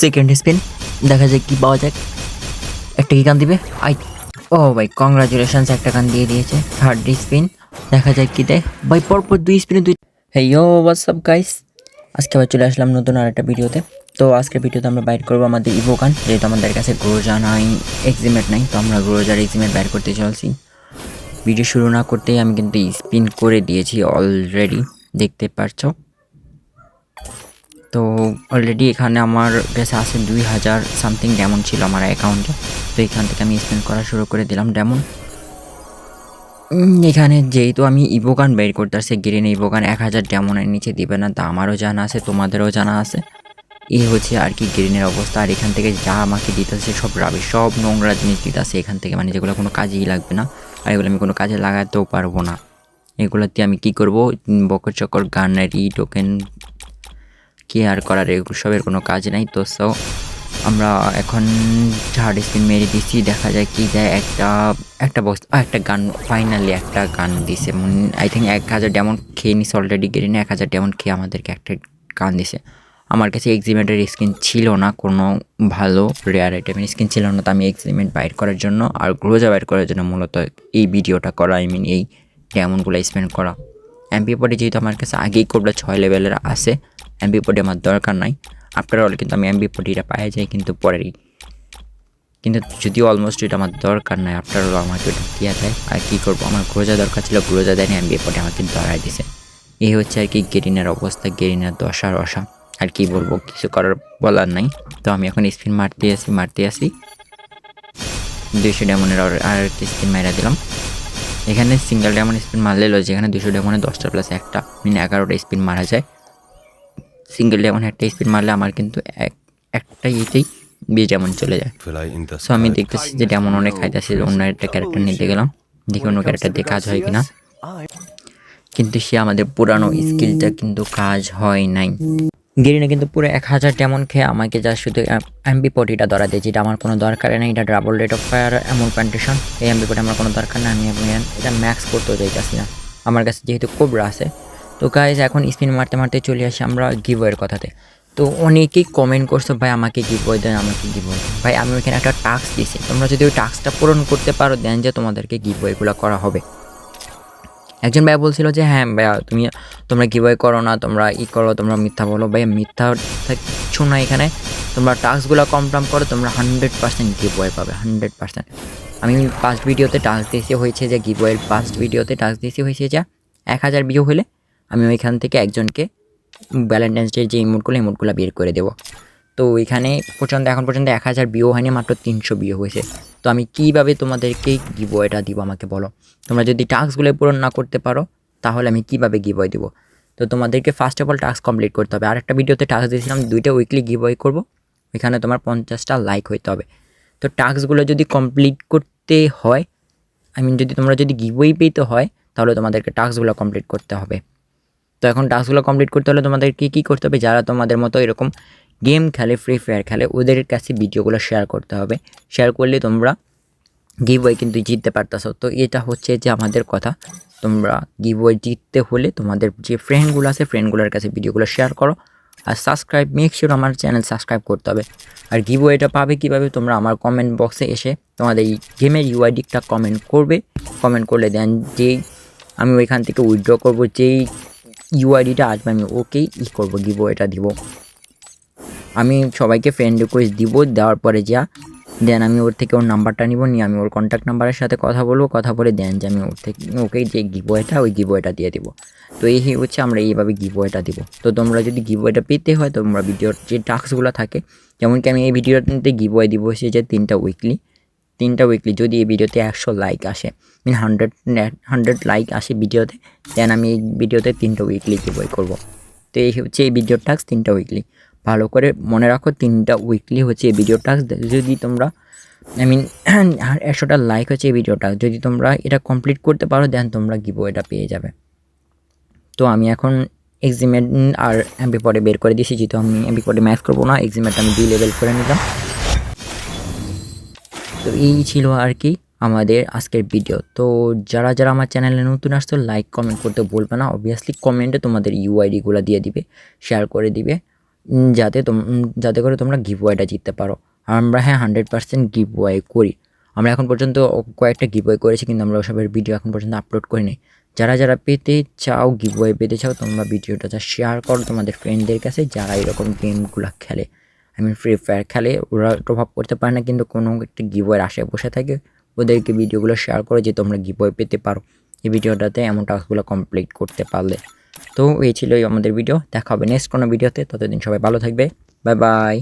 Second spin দেখা যাক কি পাওয়া যাক। একটা কি গান দিবে? আই ও ভাই কংগ্রাচুলেশনস একটা গান দিয়ে দিয়েছে। থার্ড স্পিন দেখা যাক কি দেয়। ভাই, পরপর দুই স্পিনে দুই হে ইয়ো হোয়াটসঅ্যাপ গাইস আজকে আবার চলে আসলাম নতুন আর একটা ভিডিওতে। তো আজকের ভিডিওতে আমরা বাইর করব আমাদের ইভো গান, যেহেতু আমাদের কাছে গ্রোজা নাই এক্সিমেট নাই, তো আমরা গ্রোজার এক্সিমেট বাইর করতে চলছি। ভিডিও শুরু না করতেই আমি কিন্তু স্পিন করে দিয়েছি অলরেডি দেখতে পারছ? তো অলরেডি এখানে আমার কাছে আছে দুই হাজার সামথিং ডেমন ছিল আমার অ্যাকাউন্টে তো এখান থেকে আমি স্পেন্ড করা শুরু করে দিলাম ডেমন এখানে যেহেতু আমি ইভোগান বের করতে আসছি গ্রিন ইভোগান এক হাজার ডেমনের নিচে দিবে না, তা আমারও জানা আছে, তোমাদেরও জানা আছে। এই হচ্ছে আর কি গ্রিনের অবস্থা, আর এখান থেকে যা আমাকে দিতেছে সব রাবি সব নোংরা জিনিস দিতেছে এখান থেকে মানে যেগুলো কোনো কাজেই লাগবে না, আর এগুলো আমি কোনো কাজে লাগাতেও পারব না। এগুলোতে আমি কি করব? বকর চকর গানারি টোকেন কি আর করার এগুলো সবের কোনো কাজ নাই, তো সো আমরা এখন হার্ড স্পিন মেরে দিচ্ছি দেখা যায় কি দেয়। একটা একটা বক্স একটা গান ফাইনালি একটা গান দিছে। আই থিঙ্ক এক হাজার ডেমন খেয়ে নিছে অলরেডি গেড়ে এক হাজার ডেমন খেয়ে আমাদেরকে একটা গান দিছে। আমার কাছে এক্সিমেন্টের স্কিন ছিল না, কোনো ভালো রেয়ার আইটেমের স্কিন ছিল না, তো আমি এক্সিমেন্ট বাইর করার জন্য আর গ্রোজা বাইর করার জন্য মূলত এই ভিডিওটা করা আই মিন এই ডেমনগুলো স্পেন্ড করা। এমপি পরে যেহেতু আমার কাছে আগেই কোবলা ছয় লেভেলের আছে এমবি পডি আমার দরকার নাই। আফটার অল কিন্তু আমি এমবি পডিটা পাওয়া যায় কিন্তু পরেরই কিন্তু যদিও অলমোস্ট এটা আমার দরকার নাই আফটার আমাকে ওটা দেওয়া দেয়, আর কী করব? আমার গ্রোজা দরকার ছিল গ্রোজা দেয়নি এমবি পডি আমাকে ধরাই দিছে। এই হচ্ছে আর কি গেরিনের অবস্থা, গেরিনের দশা রসা আর কি বলব, কিছু করার বলার নাই। তো আমি এখন স্পিন মারতে আসি মারতে আসি। দুইশো ডেমনের আর একটা স্পিন মারা দিলাম। এখানে সিঙ্গেল ডায়মন্ড স্পিন মারলে লজ যেখানে দুশো ডায়মন্ডে দশটা প্লাস একটা, মিনি এগারোটা স্পিন মারা যায়। সিঙ্গেল ডায়মন্ড একটা স্পিন মারলে আমার কিন্তু এক, একটা ইয়েতেই বিশ ডায়মন্ড চলে যায়। সো আমি দেখতেছি যে ডায়মন্ড অনেক খাইতেছে, অন্য একটা ক্যারেক্টার নিতে গেলাম, দেখি অন্য ক্যারেক্টার দিয়ে কাজ হয় কিনা। কিন্তু সে আমাদের পুরানো স্কিলটা কিন্তু কাজ হয় নাই। গেরিনা কিন্তু পুরো এক হাজার ডেমন খেয়ে আমাকে যা শুধু এমবি পটিটা ধরা দিয়েছে, এটা আমার কোনো দরকার নেই, এটা ডাবল রেট অফ ফায়ার এমন প্যান্টেশন এই এমবি পটি আমার কোনো দরকার না আমি এটা ম্যাক্স করতেও চাইতেছি না। আমার কাছে যেহেতু কোবরা আছে তো গাইজ এখন স্পিন মারতে মারতে চলে আসি আমরা গিভওয়ের কথাতে। তো অনেকেই কমেন্ট করছ, ভাই, আমাকে গিভওয়ে দেন, আমাকে গিভওয়ে ভাই, আমি ওইখানে একটা টাস্ক দিয়েছি। তোমরা যদি ওই টাস্কটা পূরণ করতে পারো দেন যে তোমাদেরকে গিভওয়েগুলো করা হবে। একজন ভাই বলছিল যে হ্যাঁ ভাইয়া, তুমি, তোমরা গিভওয়ে করো না, তোমরা ই করো, তোমরা মিথ্যা বলো। ভাইয়া মিথ্যা কিছু না এখানে। তোমরা টাস্কগুলো কমপ্লাম করো, তোমরা হান্ড্রেড পার্সেন্ট গিভওয়ে পাবে হান্ড্রেড পার্সেন্ট আমি ফার্স্ট ভিডিওতে টাস্ক দিয়েছি, হয়েছে যে গিভওয়ের ফার্স্ট ভিডিওতে টাস্ক দিয়েছি, হয়েছে যা এক হাজার ভিউ হলে আমি ওইখান থেকে একজনকে ভ্যালেন্টাইন্স ডের যে ইমোটগুলো ইমোটগুলো বের করে দেবো। তো এখানে পর্যন্ত এখন পর্যন্ত এক হাজার বিও হয়নি, মাত্র তিনশো বিও হয়েছে। তো আমি কীভাবে তোমাদেরকে গিভওয়েটা দিব আমাকে বলো? তোমরা যদি টাস্কগুলো পূরণ না করতে পারো, তাহলে আমি কীভাবে গিভওয়ে দিব? তো তোমাদেরকে first of all task complete করতে হবে। আর একটা ভিডিওতে টাস্ক দিয়েছিলাম, দুইটা উইকলি গিভওয়ে করব। ওইখানে তোমার পঞ্চাশটা লাইক হইতে হবে। তো টাস্কগুলো যদি কমপ্লিট করতে হয় আই মিন যদি তোমরা যদি গিভওয়ে পেতে হয়, তাহলে তোমাদেরকে টাস্কগুলো কমপ্লিট করতে হবে। তো এখন টাস্কগুলো কমপ্লিট করতে হলে তোমাদের কী কী করতে হবে? যারা তোমাদের মতো এরকম গেম খেলে ফ্রি ফায়ার খেলে, ওদের কাছে ভিডিওগুলো শেয়ার করতে হবে। শেয়ার করলে তোমরা গিভওয়ে কিন্তু জিততে পারতেছো। তো এটা হচ্ছে যে আমাদের কথা। তোমরা গিভওয়ে জিততে হলে তোমাদের যে ফ্রেন্ডগুলো আছে ফ্রেন্ডগুলোর কাছে ভিডিওগুলো শেয়ার করো। আর সাবস্ক্রাইব মেক শিওর আমার চ্যানেল সাবস্ক্রাইব করতে হবে। আর গিভওয়েটা পাবে কীভাবে? তোমরা আমার কমেন্ট বক্সে এসে তোমাদের এই গেমের ইউআইডিটা কমেন্ট করবে। কমেন্ট করলে দেন যেই আমি ওইখান থেকে উইথড্র করব, যেই ইউআইডিটা আসবে, আমি ওকেই ই করব এটা দিব। আমি সবাইকে ফ্রেন্ড রিকোয়েস্ট দিব, দেওয়ার পরে যা, দেন আমি ওর থেকে ওর নাম্বারটা নিব, নিয়ে আমি ওর কন্ট্যাক্ট নাম্বারের সাথে কথা বলব, কথা বলে দেন যে আমি ওর থেকে ওকে যে গিভওয়েটা ওই গিভওয়েটা দিয়ে দিব। তো এই হচ্ছে আমরা এইভাবে গিভওয়েটা দিব। তো তোমরা যদি গিভওয়েটা পেতে হয়, তোমরা ভিডিওর যে টাস্কগুলো থাকে যেমন কি আমি এই ভিডিওতে গিভওয়ে দিব, সে যে তিনটা উইকলি তিনটা উইকলি যদি এই ভিডিওতে একশো লাইক আসে মিন হান্ড্রেড হান্ড্রেড লাইক আসে ভিডিওতে দেন আমি এই ভিডিওতে তিনটা উইকলি গিভওয়ে করব। তো এই হচ্ছে এই ভিডিওর টাস্ক তিনটা উইকলি ভালো করে মনে রাখো, তিনটা উইকলি হচ্ছে এই ভিডিও টাস্ক যদি তোমরা আই মিন একশোটা লাইক হচ্ছে এই ভিডিওটা যদি তোমরা এটা কমপ্লিট করতে পারো দেন তোমরা এটা পেয়ে যাবে। তো আমি এখন এক্সিমেট আর এমপি পরে বের করে দিয়েছি, যেহেতু আমি এমপি পরে ম্যাচ করব না এক্সিমেট আমি দুই লেভেল করে নিলাম। তো এই ছিল আর কি আমাদের আজকের ভিডিও তো যারা যারা আমার চ্যানেলে নতুন আসতো লাইক কমেন্ট করতে বলবে না। অবভিয়াসলি কমেন্টে তোমাদের ইউআইডিগুলো দিয়ে দিবে শেয়ার করে দিবে যাতে তোম যাতে করে তোমরা গিভওয়েটা জিততে পারো। আমরা হ্যাঁ হান্ড্রেড পার্সেন্ট গিভওয়ে করি। আমরা এখন পর্যন্ত কয়েকটা গিভওয়ে করেছি, কিন্তু আমরা ওসবের ভিডিও এখন পর্যন্ত আপলোড করি করিনি যারা যারা পেতে চাও গিভওয়ে পেতে চাও, তোমরা ভিডিওটা যা শেয়ার করো তোমাদের ফ্রেন্ডদের কাছে, যারা এরকম গেমগুলো খেলে। আই মিন ফ্রি ফায়ার খেলে ওরা প্রভাব করতে পারে না, কিন্তু কোনো একটি গিবয়ের আশায় বসে থাকে। ওদেরকে ভিডিওগুলো শেয়ার করে যে তোমরা গিবয় পেতে পারো। এই ভিডিওটাতে এমন টাস্কগুলো কমপ্লিট করতে পারলে। তো এই ছিলই আমাদের ভিডিও দেখা হবে নেক্সট কোনো ভিডিওতে ততদিন সবাই ভালো থাকবে। Bye bye